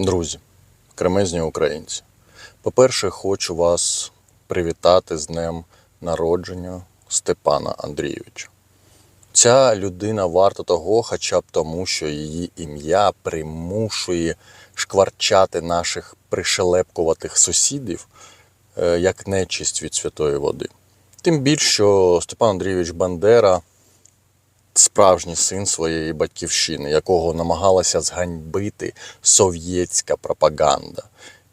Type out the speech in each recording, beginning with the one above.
Друзі, кремезні українці. По-перше, хочу вас привітати з днем народження Степана Андрійовича. Ця людина варта того, хоча б тому, що її ім'я примушує шкварчати наших пришелепкуватих сусідів е, як нечисть від святої води. Тим більше, що Степан Андрійович Бандера справжній син своєї батьківщини, якого намагалася зганьбити совєтська пропаганда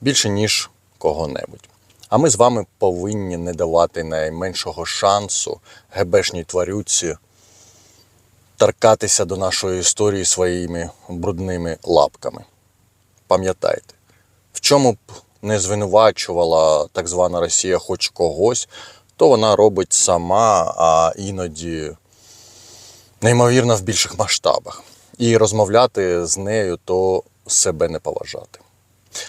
більше ніж кого-небудь. А ми з вами повинні не давати найменшого шансу гебешній тварюці торкатися до нашої історії своїми брудними лапками. Пам'ятайте, в чому б не звинувачувала так звана Росія хоч когось, то вона робить сама, а іноді неймовірно в більших масштабах. І розмовляти з нею то себе не поважати.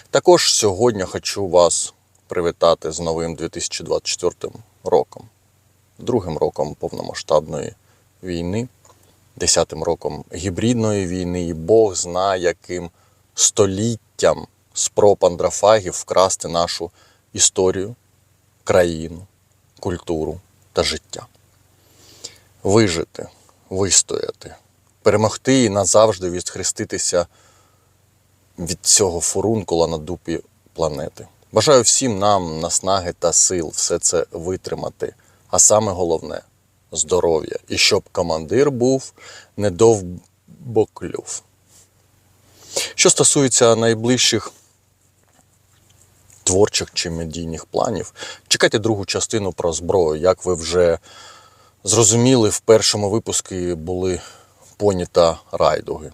Також сьогодні хочу вас привітати з новим 2024 роком, другим роком повномасштабної війни, десятим роком гібридної війни, і Бог знає, яким століттям спроб андрофагів вкрасти нашу історію, країну, культуру та життя. Вижити, вистояти, перемогти і назавжди відхреститися від цього фурункула на дупі планети. Бажаю всім нам наснаги та сил все це витримати. А саме головне здоров'я. І щоб командир був не довбоклюв. Що стосується найближчих творчих чи медійних планів, чекайте другу частину про зброю. Як ви вже зрозуміли, в першому випуску були поні та райдуги.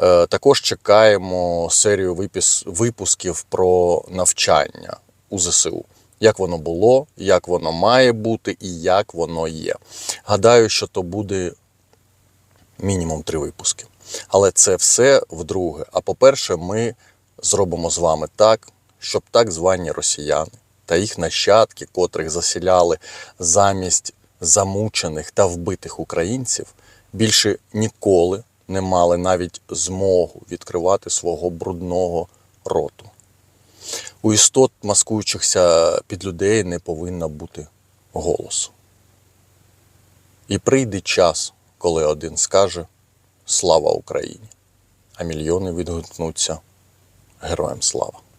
Е, Також чекаємо серію випусків про навчання у ЗСУ. Як воно було, як воно має бути і як воно є. Гадаю, що то буде мінімум три випуски. Але це все вдруге. А по-перше, ми зробимо з вами так, щоб так звані росіяни та їх нащадки, котрих засіляли замість замучених та вбитих українців, більше ніколи не мали навіть змогу відкривати свого брудного роту. У істот, маскуючихся під людей, не повинно бути голосу. І прийде час, коли один скаже Слава Україні, а мільйони відгукнуться Героям слава!